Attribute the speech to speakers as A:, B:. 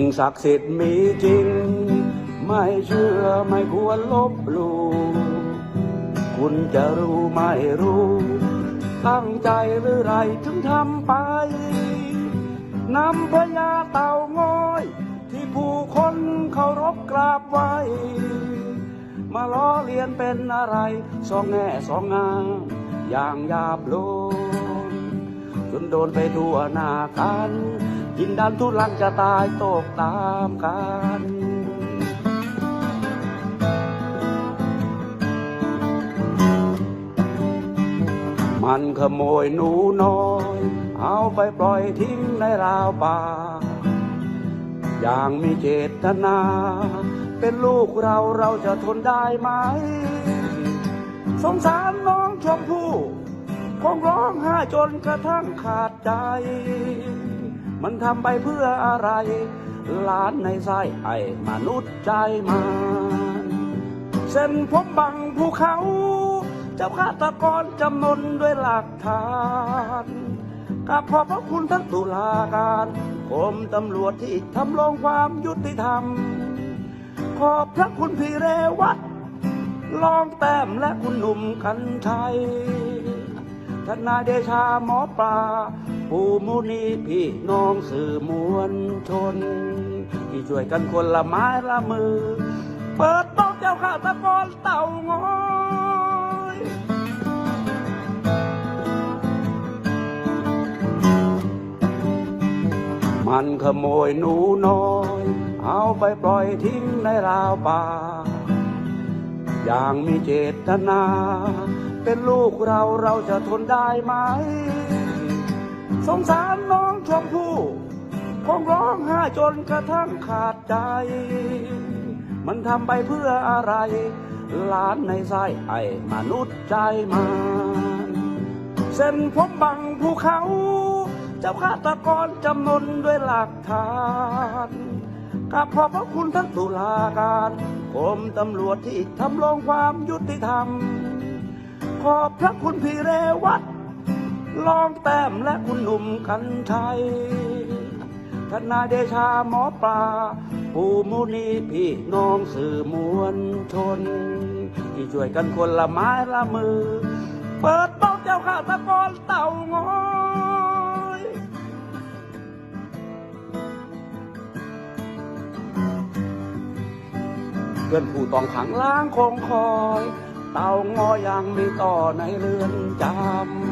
A: สิ่งศักดิ์สิทธิ์มีจริง ไม่เชื่อไม่ควรลบหลู่คุณจะรู้ไม่รู้ ตั้งใจหรือไรถึงทำไปนำพญาเต่างอย ที่ผู้คนเคารพกราบไหว้มาล้อเลียนเป็นอะไรสองแง่สองงามอย่างหยาบโลน จนโดนไปทั่วหน้ากันยินดันทุลังจะตายตกตามกันมันขโมยหนูน้อย เอาไปปล่อยทิ้งในราวป่า อย่างมีเจตนา เป็นลูกเราเราจะทนได้ไหม สงสารน้องชม คงร้องไห้จนกระทั่งขาดใจ มันทำไปเพื่ออะไรหลานในไส้ไอ้มนุษย์ใจมันเส้นผมบังภูเขาเจ้าฆาตกรจำนนด้วยหลักฐานกับขอบพระคุณทั้งตุลาการกรมตำรวจที่ทำลงความยุติธรรม ขอบพระคุณพี่เรวัตลองแต้มและคุณหนุ่มกันชัย ทนายเดชาหมอปลาผู้มุนีพี่น้องสื่อมวลชน ที่ช่วยกันคนละไม้ละมือ เปิดโต้องเจ้าข้าตะกอนเต่างอยมันขโมยหนูน้อย เอาไปปล่อยทิ้งในราวป่า อย่างมีเจตนา เป็นลูกเราเราจะทนได้ไหม สงสารน้องชมพู่คงร้องไห้จนกระทั่งขาดใจ มันทำไปเพื่ออะไรหลานในไส้ไอ้มนุษย์ใจมันเส้นผมบังภูเขา เจ้าฆาตกรจำนนด้วยหลักฐานกับขอบพระคุณทั้งตุลาการกรมตำรวจที่ทำลงความยุติธรรม ขอบพระคุณพี่เรวัตลองแต้มและคุณหนุ่มกันชัยทนายเดชาหมอปลาผู้มุนีพี่น้องสื่อมวลชน ที่ช่วยกันคนละไม้ละมือ เปิดโต้องเจ้าข้าตะกอนเต่างอยเพื่อนผู้ต้องขังล้างคงคอย เต่างอยยังมีต่อในเรือนจำ